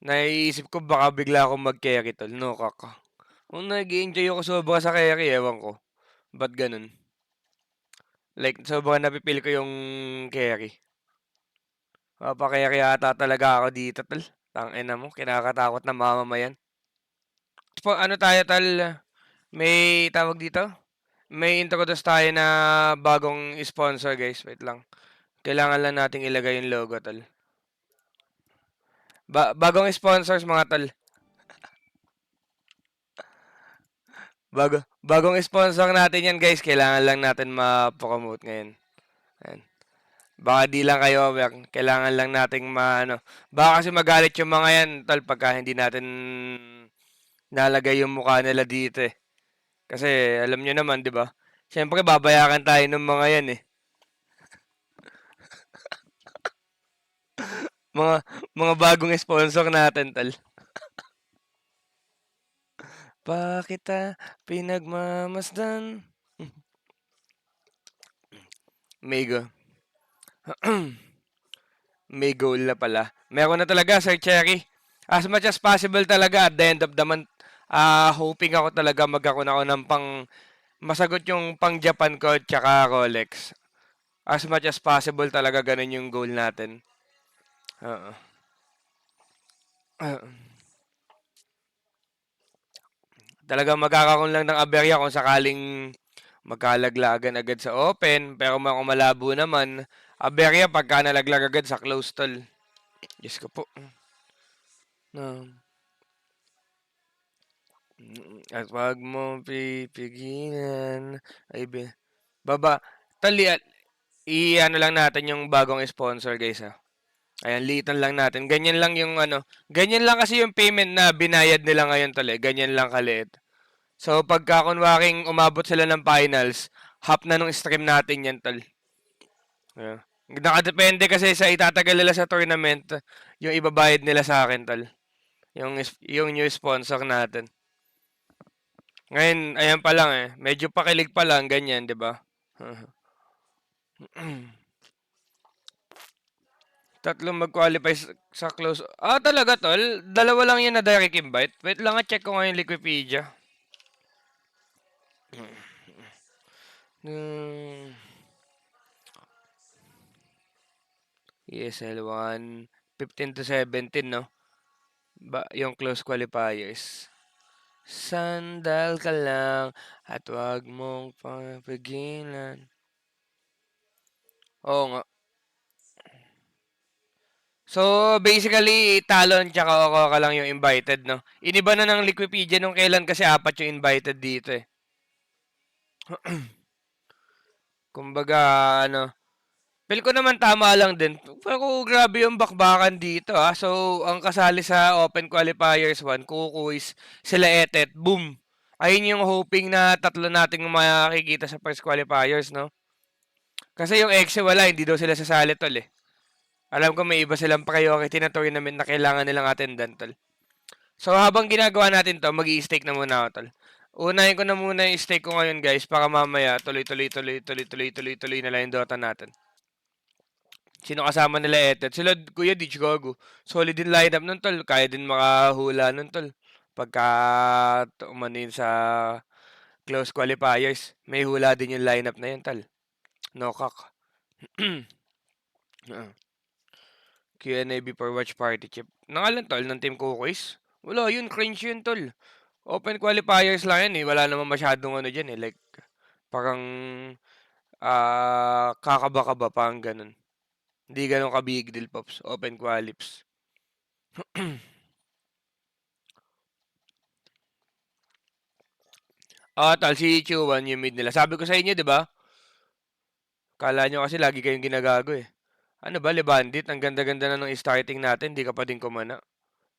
Naiisip ko baka bigla akong mag-carry tol, no kaka. Kung nag-enjoy ako sobra sa carry, ewan ko. Ba't ganun? Like, sobrang napipil ko yung carry. Papa-carry ata talaga ako dito, tol. Tangina mo, kinakatakot na mamamayan. Po, ano tayo, tol? May tawag dito? May introduce tayo na bagong sponsor, guys. Wait lang. Kailangan lang nating ilagay yung logo, tol. Ba bagong sponsors, mga tol. Bago, bagong sponsor natin yan, guys. Kailangan lang natin ma-promote ngayon. Ayan. Baka di lang kayo. Kailangan lang nating maano. Baka kasi magalit yung mga yan, tol, pagka hindi natin nalagay yung mukha nila dito eh. Kasi alam nyo naman, di ba? Siyempre, babayaran tayo ng mga yan eh. Mga mga bagong sponsor natin, tal. Pa kita pinagmamasdan. Mega. May na pala. Meron na talaga, Sir Cherry. As much as possible talaga at the end of the month, ah hoping ako talaga magkaroon ako ng pang masagot yung pang Japan ko tsaka Rolex. As much as possible talaga ganun yung goal natin. Oo. Ah. Talagang magkakaroon lang ng aberya kung sakaling magkalaglagan agad sa open. Pero kung malabo naman, aberya pagka nalaglag agad sa close tol. Diyos ko po. No. At wag mo pipigilan. Ay. Baba. Tali, i-ano lang natin yung bagong sponsor guys ha. Ayan, liitan lang natin. Ganyan lang yung ano. Ganyan lang kasi yung payment na binayad nila ngayon eh. Ganyan lang kaliit. So, pagka kunwaring umabot sila ng finals, half na nung stream natin yan tol. Yeah. Nakadepende kasi sa itatagal nila sa tournament, yung ibabayad nila sa akin tol. Yung, yung new sponsor natin. Ngayon, ayan pa lang eh. Medyo pakilig pa lang, ganyan, di ba? Tatlong mag-qualify sa close. Ah, talaga, tol? Dalawa lang yan na direct invite. Wait lang, check ko ngayon Wikipedia. Hmm. ESL 1, 15 to 17, no? Ba, yung close qualifiers. Sandal ka lang at wag mong papagilan. Oo nga. So, basically, Talon tsaka Oko ka lang yung invited, no? Iniba na ng Liquipedia nung kailan kasi apat yung invited dito, eh. Kumbaga, ano, Feel ko naman tama lang din. Pero grabe yung bakbakan dito ah. So, ang kasali sa Open Qualifiers 1, Kukuis, sila Etet, boom. Ayun yung hoping na tatlo nating makikita sa first qualifiers, no? Kasi yung Exe wala, hindi daw sila sasali tol eh. Alam ko may iba silang priority na tournament na kailangan nilang attendan tol. So habang ginagawa natin to, mag stake na muna ako tol. Unahin ko na muna yung stake ko ngayon guys para mamaya tuloy-tuloy tuloy tuloy tuloy tuloy tuloy na lang yung Dota natin. Sino kasama nila Etet? Sila Kuya Ditch Gogo. Solid din lineup nun tol. Kaya din makahula nun tol. Pagka umanin sa close qualifiers, may hula din yung lineup na yun tol. No cock. Q&A before watch party chip. Nangalan tol ng team Kukois? Wala yun, cringe yun tol. Open qualifiers lang yan eh. Wala naman masyadong ano dyan eh. Like, parang uh, kakaba-kaba, parang ganun. Hindi ganun ka big deal, Pops. Open qualips. Ah, tal si Chuan yung mid nila. Sabi ko sa inyo, 'di ba? Kala nyo kasi lagi kayong ginagago eh. Ano ba, Lebandit? Ang ganda-ganda na ng starting natin, di ka pa din kumana.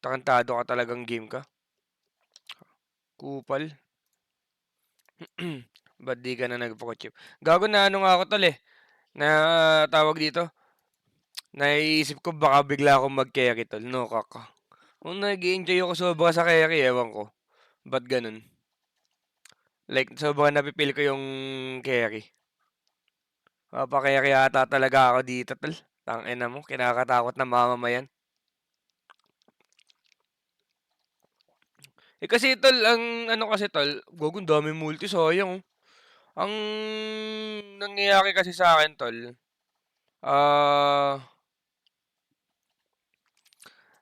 Takantado ka talagang game ka. Kupal. Ba't di ka na nagpo-chip? Gago na ano nga ako tol eh. Na tawag dito Naiisip ko baka bigla akong mag-carry tol, no kaka. Kung nag-enjoy ako sobra sa carry, ewan ko. Ba't ganun? Like, sobrang napipil ko yung carry. Ata talaga ako dito, tol. Tangina mo, kinakatakot na mamamayan. Eh, kasi tol, ang ano kasi tol, ang daming multi, sayang, oh. Ang nangyayari kasi sa'kin tol, ah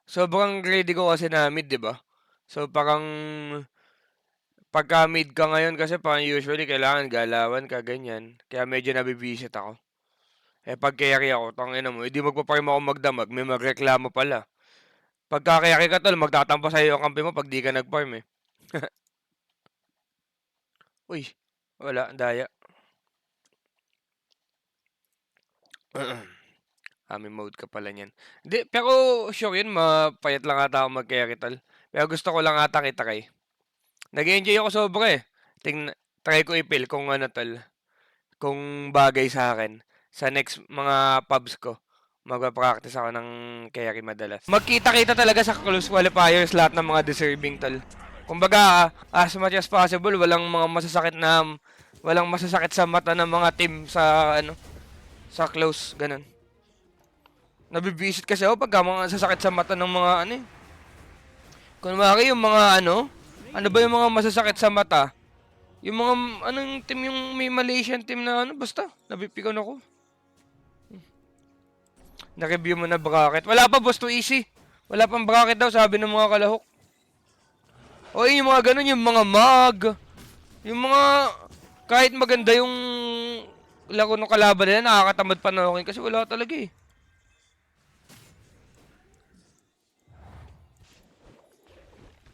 sobrang greedy ko kasi na mid, 'di ba? So, parang pagka mid ka ngayon kasi parang usually kailangan galawan ka, ganyan. Kaya medyo nabibisit ako. Eh, pag carry ako, tangina mo, hindi magpa-farm ako magdamag, may magreklamo pala. Pagka carry ka tol, magtatampo sa'yo yung kampi mo pag di ka nag-farm eh. Uy, wala, daya. Ami mode ka pala niyan. Hindi, pero sure yun, mapayat lang ata ako mag-carry tol. Pero gusto ko lang ata kita kay. Nag-enjoy ako sobra eh. Ting try ko ipil kung ano tol. Kung bagay sa akin. Sa next mga pubs ko. Magpa-practice ako ng carry madalas. Magkita-kita talaga sa close qualifiers lahat ng mga deserving tol. Kumbaga, as much as possible, walang mga masasakit na walang masasakit sa mata ng mga team sa ano sa close ganun. Nabibisit kasi ako pagka mga sasakit sa mata ng mga ano eh. Kunwari yung mga ano, ano ba yung mga masasakit sa mata? Yung mga, anong team yung may Malaysian team na ano, basta, nabipikaw na ako. Na-review mo na bracket. Wala pa, boss, too easy. Wala pang bracket daw, sabi ng mga kalahok. O yun, yung mga ganun, yung mga mag. Yung mga, kahit maganda yung laro ng kalaban nila, nakakatamad panoorin kasi wala talaga eh.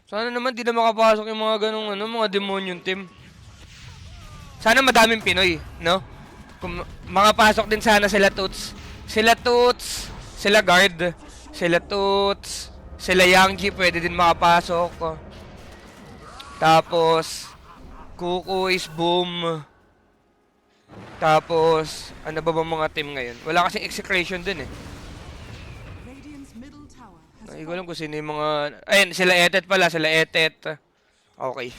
Sana naman di na makapasok yung mga ganong ano, mga demonyong team. Sana madaming Pinoy, no? Kung makapasok din sana sila Toots. Sila Toots, sila Guard, sila Toots, sila Yangji pwede din makapasok. Tapos, Kuko is boom. Tapos, ano ba bang mga team ngayon? Wala kasing execration din eh. Ay, ko alam kung sino yung mga... Ayun, sila Etet pala, sila Etet. Okay.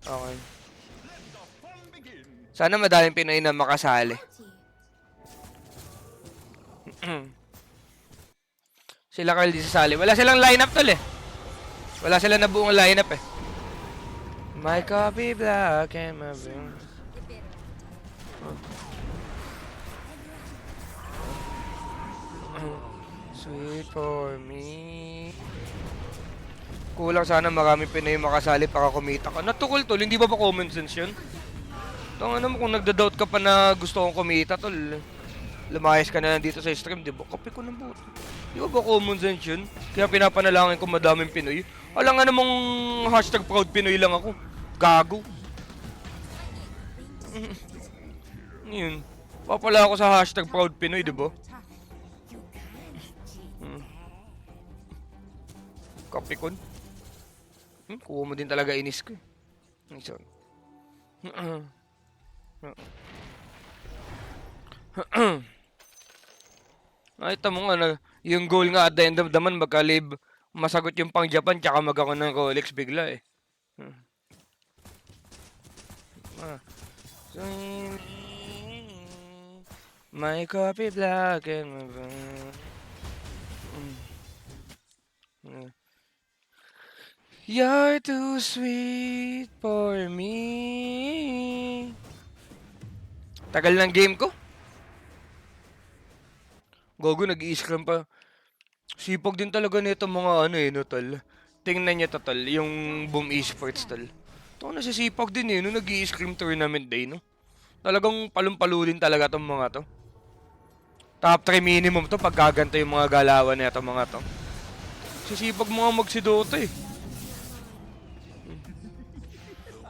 Okay. Sana madaming Pinoy na makasali. sila Carl di sasali. Wala silang lineup tol eh. Wala silang nabuong lineup eh. My copy black and my blue. Sweet for me. Kulang sana marami Pinoy makasali para kumita ka. Natukol tol, hindi ba ba common sense yun? Tong ano mo kung nagda-doubt ka pa na gusto kong kumita tol. Lumayas ka na lang dito sa stream, di ba? Kape ko ng buto. Di ba ba common sense yun? Kaya pinapanalangin ko madaming Pinoy. Alam nga namang hashtag proud Pinoy lang ako. Gago. Yun. Papala ako sa hashtag proud Pinoy, di ba? Kapikon. Hmm, kuha mo din talaga inis ko. eh. Isa. Nakita mo nga na yung goal nga at the end of the month magkalib masagot yung pang Japan tsaka magkakaroon ng Rolex bigla eh. Hmm. Ah. My coffee black and my Mm. Mm. You're too sweet for me. Tagal ng game ko. Gogo, nag-i-scrum pa. Sipag din talaga nito mga ano eh, no, tol. Tingnan niya to, tol, yung Boom Esports, tol. Ito na sipag din eh, no, nag scrim tournament day, no. Talagang palong-palulin talaga tong mga to. Top 3 minimum to pag gaganto yung mga galawan na mga to. Sisipag mga magsidota eh.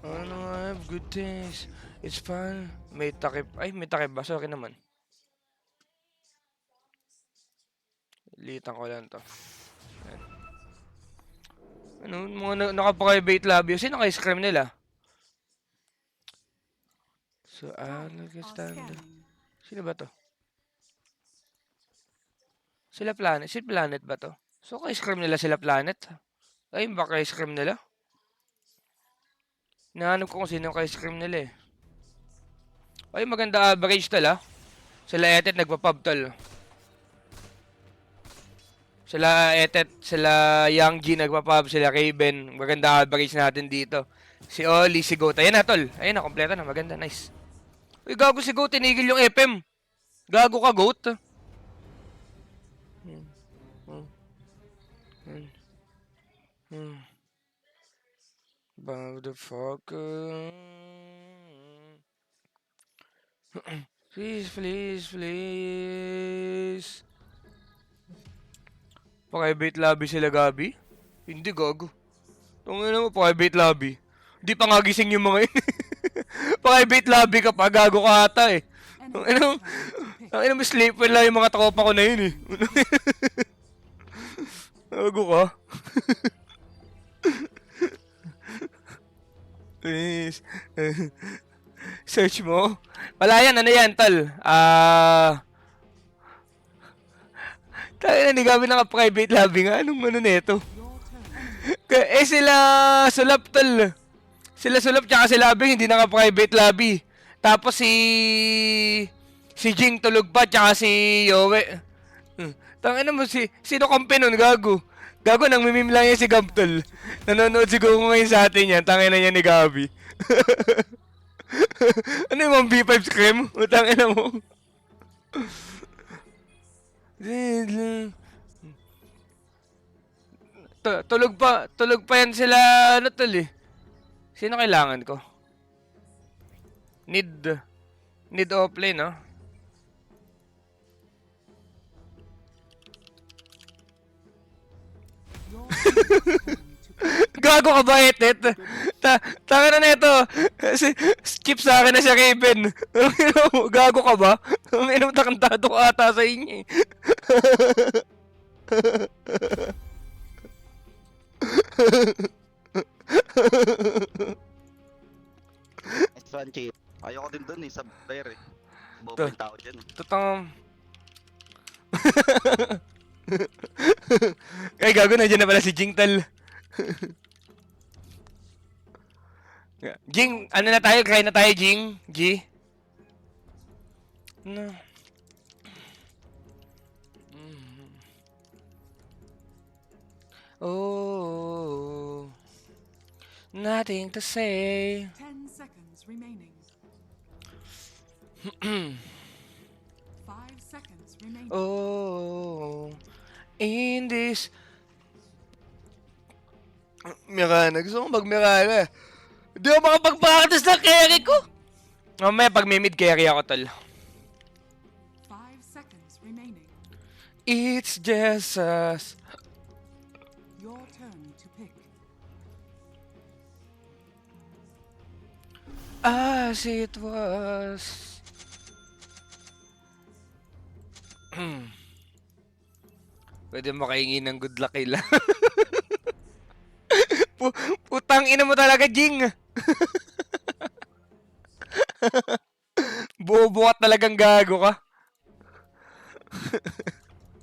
Ano I have good things. It's fun. May takip. Ay, may takip ba? Sorry naman. Litan ko lang to. Ayan. Ano, mga na, naka-private lobby. Sino naka-scrim nila? So, ah, Are nag-stand. scanning. Sino ba to? Sila Planet? Si Planet ba to? So, kay-scrim nila sila Planet? Ay, baka kay-scrim nila? Nahanap ko kung sino kay-scrim nila eh. Ay, maganda average tal ah. Sila Etet nagpa-pub tal. Sila Etet, sila G nagpa-pub, sila Raven. Maganda average natin dito. Si Oli, si Goat. Ayan na, tol. Ayan na, kompleto na. Maganda, nice. Uy, gago si Goat. Tinigil yung FM. Gago ka, Goat. Hmm. Hmm. Hmm. Hmm. Motherfucker. Please, please, please. Private lobby sila, Gabi? Hindi, gago. Tungin mo, private lobby. Hindi pa nga gising yung mga yun. private lobby ka pa, gago ka ata eh. Tungin mo, ang ina mo, sleeper lang yung mga tropa ko na yun eh. gago ka. Please. Search mo. Wala yan, ano yan, tol? Ah... Tayo na, ni Gabi naka-private lobby nga. Anong ano neto? Eh sila Sulap tol. Sila Sulap tsaka si Labing hindi naka-private lobby. Tapos si si Jing tulog pa tsaka si Yowe. Hmm. Tangina mo si sino kampi nun gago. Gago nang mimim lang yan si Gabtol. Nanonood siguro ngayon sa atin yan. Tangina niya ni Gabi. ano yung mga B5 scream? Tangina mo. Tu- tulog pa, tulog pa yan sila, ano tol eh. Sino kailangan ko? Need, need offlane, no? Gago ka ba, Etet? Ta Tanga na neto. Si, skip sa akin na siya, Kevin. Gago ka ba? Ang ina mo, takantado ka ata sa inyo eh. Chief. Ayoko din dun eh, sa player eh. Bobo yung tao dyan. eh. Tutang... Ay, gago, nandiyan na pala si Jing Tal. Jing, ano na tayo? Cry na tayo, Jing? G? No. Oh, nothing to say. Ten seconds remaining. Five seconds remaining. Oh, in this... Mirana, gusto ko mag-Mirana. Hindi ako makapag-practice ng carry ko. Mamaya pag may mid carry ako, tol. It's just us. Your turn to pick. As it was. Pwede makahingi ng good luck kay La. Putang ina mo talaga, Jing. Ka talagang gago ka.